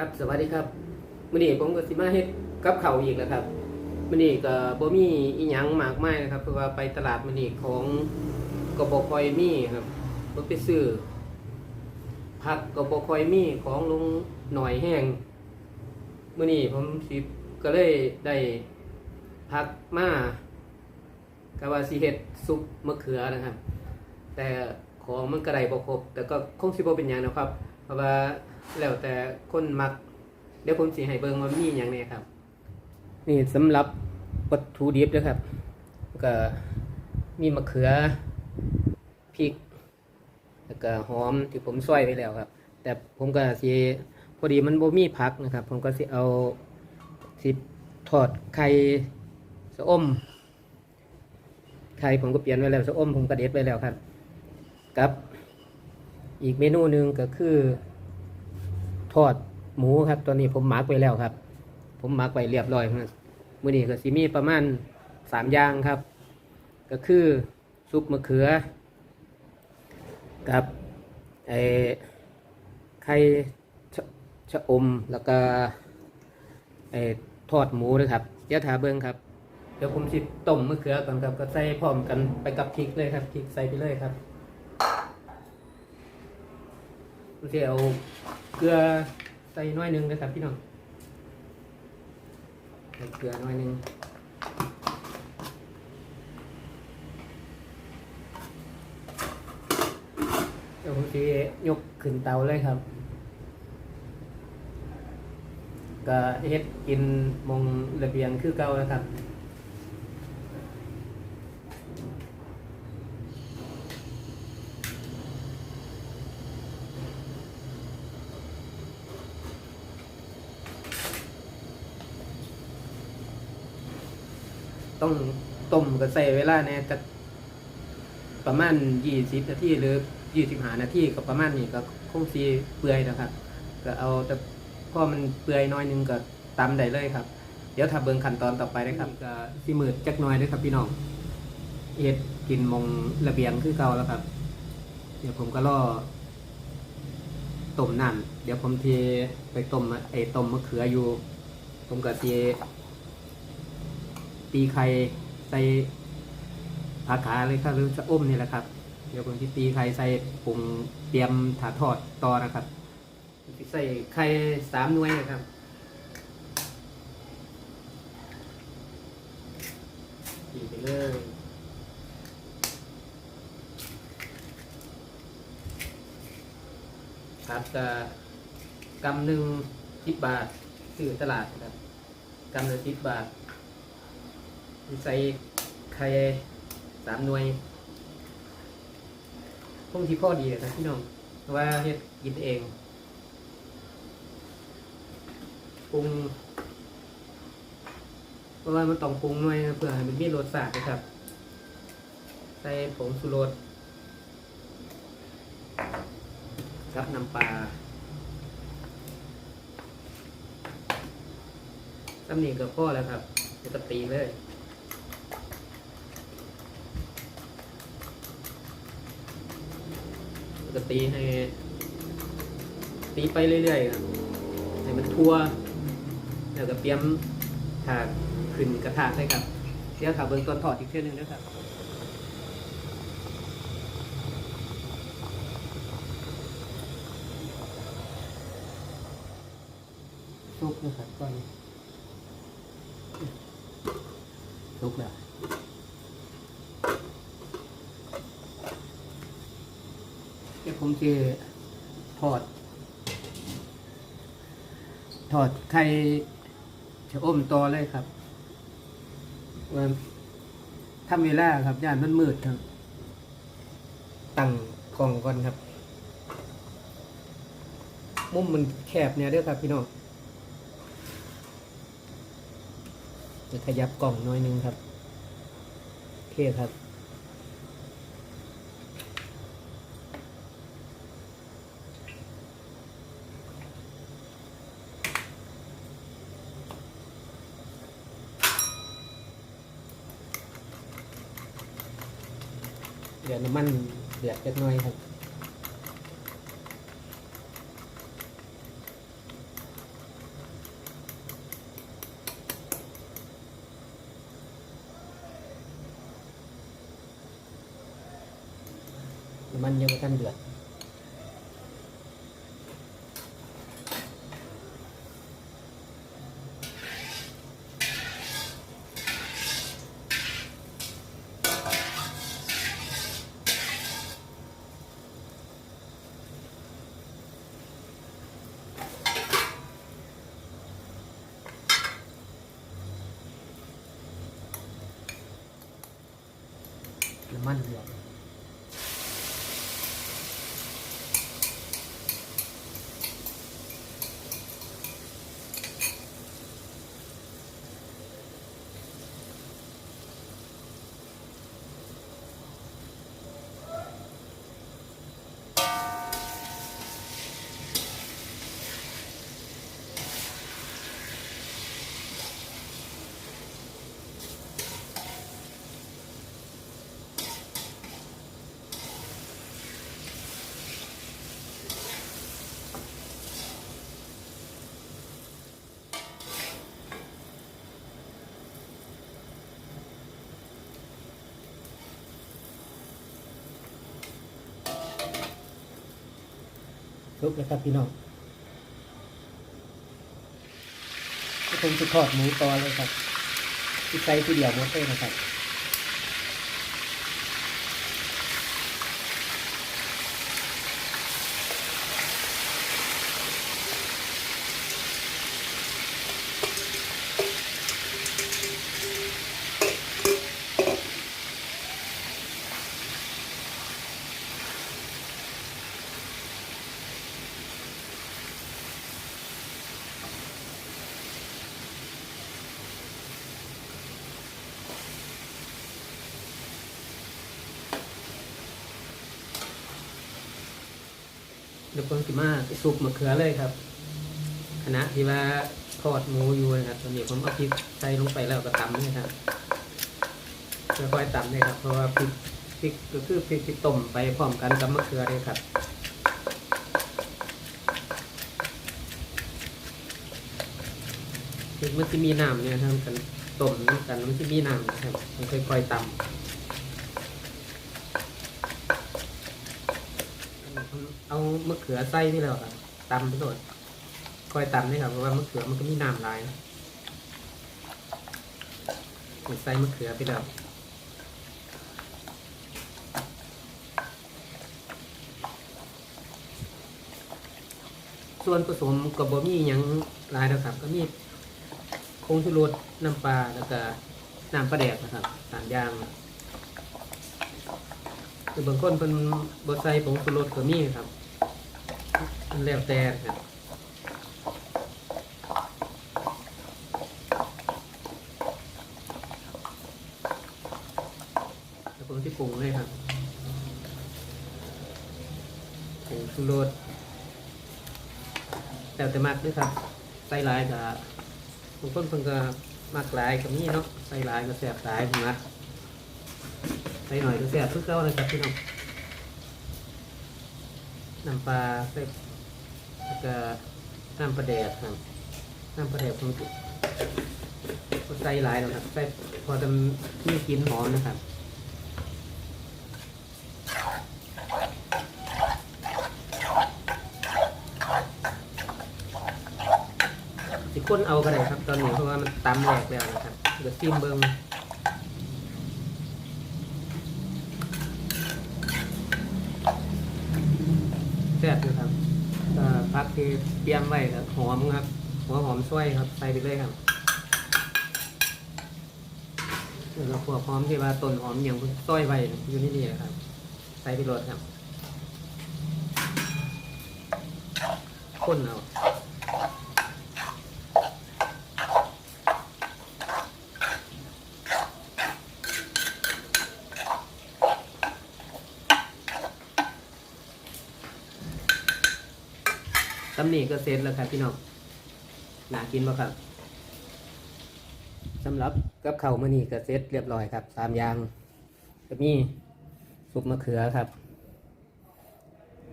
ครับสวัสดีครับมื้อนี้ผมก็สิมาเฮ็ดกับเข้าอีกแล้วครับมื้อนี้ก็บ่มีอีหยังมากมายนะครับเพราะว่าไปตลาดมื้อนี้ของกบค่อยมีครับบ่ไปซื้อผักกบค่อยมีของลุงหน่อยแห้งมื้อนี้ผมสิก็เลยได้ผักมาก็ว่าสิเฮ็ดซุปมะเขือนะครับ แต่ของมันก็ได้บ่ครบแต่ก็คงสิบ่เป็นหยังนะครับ เพราะว่า แล้วแต่คนมัก เดี๋ยวผมสิให้เบิ่งว่ามีหยังแหน่ครับ นี่สำหรับวัตถุดิบนะครับ ก็มีมะเขือพริกแล้วก็หอมที่ผมซอยไว้แล้วครับ แต่ผมก็สิพอดีมันบ่มีผักนะครับ ผมก็สิเอาสิทอดไข่สะอมไข่ผมก็เปลี่ยนไว้แล้วสะอมผมก็เด็ดไว้แล้วครับ กับ อีกเมนูหนึ่งก็คือ ทอดหมูครับ ตัวนี้ผมหมักไว้แล้วครับ ผมหมักไว้เรียบร้อยครับมื้อนี้ก็สิมีประมาณสามอย่างครับ ก็คือซุปมะเขือ กับไอ้ไข่ชะชะอมแล้วก็ไอ้ทอดหมูนะครับเดี๋ยวถาเบิ้งครับเดี๋ยวผมสิต้มมะเขือก่อนครับก็ใส่พร้อมกันไปกับพริกเลยครับพริกใส่ไปเลยครับผมสิเอา เกลือใส่น้อยหนึ่งนะครับพี่น้องใส่เกลือน้อยหนึ่งเดี๋ยวผมสิยกขึ้นเตาเลยครับ ก็เฮ็ดกินมองระเบียงคือเก่านะครับ ต้องต้มก็ใส่เวลาเนี่ยจะประมาณยี่สิบนาทีหรือยี่สิบห้านาทีก็ประมาณนี้ก็คงสีเปื่อยนะครับ ก็เอาแต่พอมันเปื่อยน้อยหนึงก็ตำได้เลยครับ เดี๋ยวถ้าเบิ่งขั้นตอนต่อไปนะครับก็สิมืดจักหน้อยเด้วยครับพี่น้องเอ็ดกินมงระเบียงคือเก่าแล้วครับ เดี๋ยวผมก็รอต้มน้ำเดี๋ยวผมเทไปต้มไอ้ต้มมะเขืออยู่ ผมก็เท ตีไข่ใส่ผักขาเลยครับหรือจะอ้มนี่แหละครับ เดี๋ยวผมจะตีไข่ใส่ปรุงเตรียมถาทอดต่อนะครับใส่ไข่สามหน่วยนะครับตีไปเลยครับจะกำหนึ่งสิบบาทซื้อตลาดนะครับกำหนึ่งสิบบาท ใส่ไข่สามหน่วยพวกที่พ่อดีเลยครับพี่น้องเพราะว่าเฮ็ดกินเองปรุงเพราะว่ามันต้องปรุงหน่อยเพื่อให้มันมีรสชาตินะครับ ใส่ผงสุรสครับน้ำปลาตำหนิกับพ่อแล้วครับเดี๋ยวก็ตีเลย ก็ตีให้ ตีไปเรื่อยๆครับให้มันทั่ว แล้วก็เตรียมถาดขึ้นกระทะเลยครับเดี๋ยวถาเบิ้งตอนถอดอีกเท่านึงนะครับซุกนะครับก่อนซุกแล้วี๋ยวผมจะทอด ทอดไข่ชะอมต่อเลยครับว่าทำเวลาครับย่านมันมืดครับ ตั้งกล่องก่อนครับ มุมมันแคบเนี่ยเด้อครับพี่น้องจะขยับกล่องหน้อยนึงครับโอเคครับ เดือดน้ำมันเดือดเล็กน้อยครับน้ำมันยังไม่ทันเดือด น้ำ ลุกเลยครับพี่น้องก็คงจะทอดหมูต่อเลยครับที่ใส่ทีเดียวหมดเลยนะครับ เดี๋ยวผมสิมาสุกมะเขือเลยครับขณะที่ว่าทอดหมูอยู่นะครับตอนนี้ผมเอาพริกใส่ลงไปแล้วก็ตำเลยครับค่อยๆตำเลยครับ เพราะว่าพริกพริกก็คือพริกที่ต้มไปพร้อมกันกับมะเขือเลยครับพริกมันจะมีน้ำเนี่ยครับกันต้มด้วยกันมันจะมีน้ำนะครับค่อยๆตำ เอามะเขือใส่นี่แล้วครับตำไปโดดคอยตำนี่ครับเพราะว่ามะเขือมันก็มีน้ำลายใส่มะเขือไปแล้วส่วนผสมกับบะหมี่ยังลายนะครับ ก็มีคงชูรสน้ำปลาแล้วก็น้ำปลาแดกนะครับสามอย่าง คือบางคนเป็นบดใส่ผงชูรสก็มีครับมันแล้วแต่ครับแล้วผมที่ปรุงเลยครับผงชูรสแล้วแต่มักด้วยครับใส่หลายกับบางคนเพิ่นก็มักหลายก็มีเนาะใส่หลายก็แสบหลายผมว่า ใส่หน่อยก็แซ่บทุกเจ้าเลยครับพี่น้องน้ำปลาใส่แล้วก็น้ำปลาแดดครับน้ำปลาแดดผมก็ใส่หลายแล้วครับใส่พอจะมีกลิ่นหอมนะครับสิก้นเอาก็ได้ครับ ตอนนี้เพราะว่ามันตำแหลกแล้วนะครับเดี๋ยวซิมเบิ้ง แซ่บอยู่ครับก็พัก ที่เตรียมไว้ครับหอมครับหัวหอมช่วยครับใส่ไปเลยครับแล้วก็พวกหอมที่ว่าต้นหอมอย่างต้อยไว้อยู่นี่นี่นะครับ ใส่ไปรดครับข้นเอา ตำหนิก็เสร็จแล้วครับพี่น้องน่ากินป่ครับสำหรับกับข้าวมื้อนี้ก็เสร็จเรียบร้อยครับสามอย่างก็มีซุปมะเขือครับ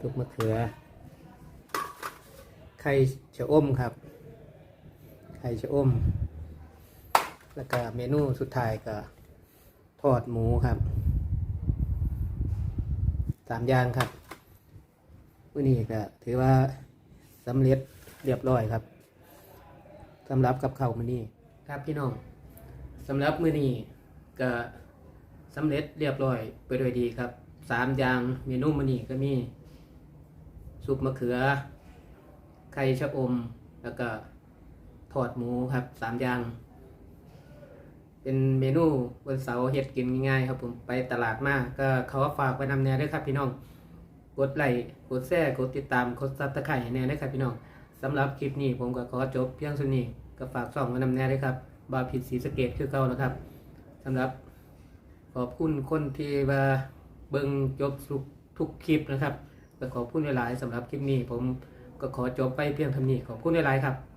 ซุปมะเขือ ไข่ชะอมครับ ไข่ชะอม แล้วก็เมนูสุดท้ายก็ทอดหมูครับสามอย่างครับมื้อนี้ก็ถือว่า สำเร็จเรียบร้อยครับสำหรับกับข้าวมื้อนี้ครับพี่น้องสำหรับมือนี้ก็สำเร็จเรียบร้อยไปโดยดีครับสามอย่างเมนูมือนี้ก็มีซุปมะเขือ ไข่ชะอม แล้วก็ทอดหมูครับสามอย่าง เป็นเมนูวันเสาร์เฮ็ดกินง่ายๆครับผมไปตลาดมาก็เขาฝากไปนำแนวด้วยครับพี่น้อง กดไลค์กดแชร์กดติดตามกดซับสไครต์ให้แน่เลยครับพี่น้องสำหรับคลิปนี้ผมก็ขอจบเพียงเท่านี้ก็ฝากส่องมานำแน่เลยครับบาผิดสีสะเกตคือเก่านะครับสำหรับขอบคุณคนที่ว่าเบิ่งจบทุกทุกคลิปนะครับก็ขอบคุณหลายๆสำหรับคลิปนี้ผมก็ขอจบไปเพียงเท่านี้ขอบคุณหลายๆครับ